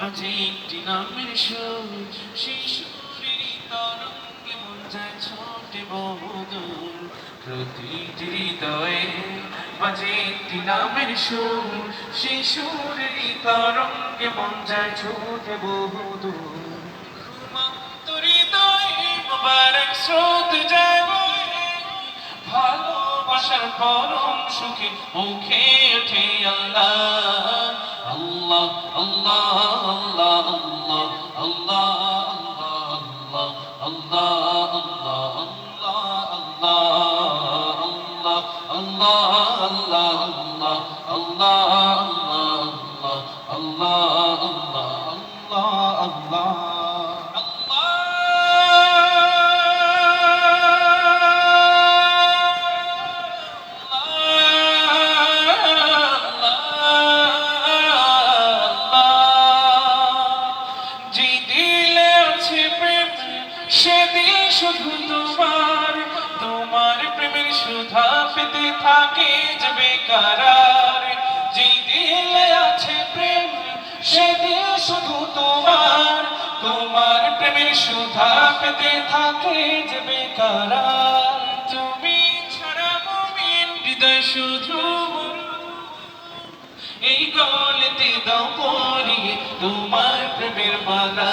মাঝে একটি নামের সুর সেই সুরের তরঙ্গে মন যায় ছোটে বহুদূর প্রতিটি হৃদয়ে মাঝে একটি নামের সুর সেই সুরের তরঙ্গে মন যায় ছোটে বহুদূর যায় বয়ে, ভালোবাসার পরম সুখে মুখে ওঠে আল্লাহ আল্লাহ আল্লাহ আল্লাহ। দিল শুধু তোমার তোমার প্রেমের সুধা পেতে থাকে যে বেকারার যে দিলে আছে প্রেম সে দিল শুধু তোমার তোমার প্রেমের সুধা পেতে থাকে যে বেকারার তুমি ছাড়া মমিন, হৃদয় শুধু এই গলেতে দাও পরিয়ে তোমার প্রেমের মালা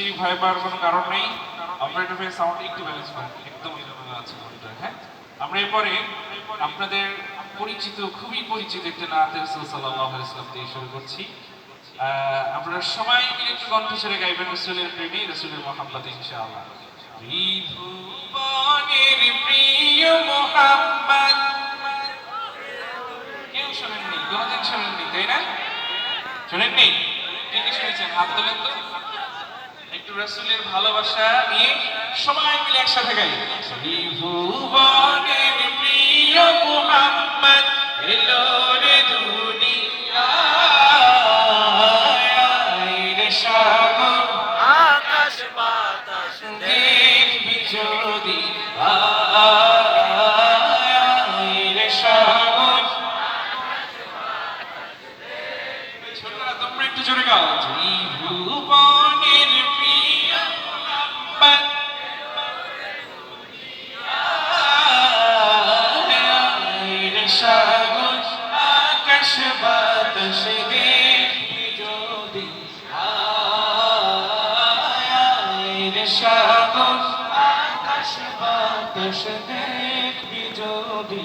বৃষ্টি ভয় পাওয়ার কোনো কারণ নেই। অপারেটর ফেস সাউন্ড একটু ব্যালেন্স করুন একদম এলোমেলো আছে হ্যাঁ? আমরা এরপরে আপনাদের পরিচিত খুবই পরিচিত একটা নাত রাসূল সাল্লাল্লাহু আলাইহি ওয়াসাল্লাম দিয়ে শুরু করছি। আপনারা সবাই মিলে একটু কণ্ঠস্বরে গাইবেন রাসূলের প্রেমে রাসূলের মহব্বতে ইনশাআল্লাহ। ত্রিভুবনের প্রিয় মোহাম্মদ। কেউ শোনেননি? কোনোদিন শোনেননি তাই না? শোনেননি? কে কে শুনেছেন? হাত তোলেন তো রসুলের ভালোবাসা নিয়ে সবাই মিলে একসাথে গাই। ত্রিভুবনের প্রিয় মুহাম্মদ, এলো রে সাগর ছোটরা, তোমরা একটু জোরে গাও। ত্রিভুবনের সাগর আকাশ বাতাস দেখবি যদি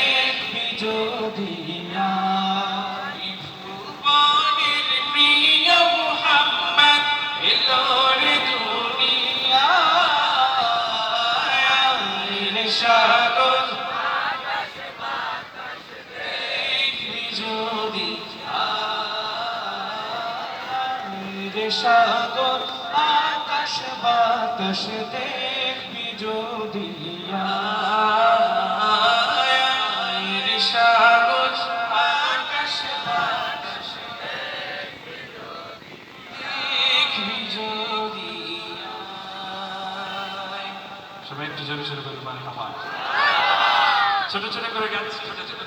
যদি সাগর আকাশ বাতাস দেখবি যদি একটু ছোট ছোট করে গেছে ছোট ছোট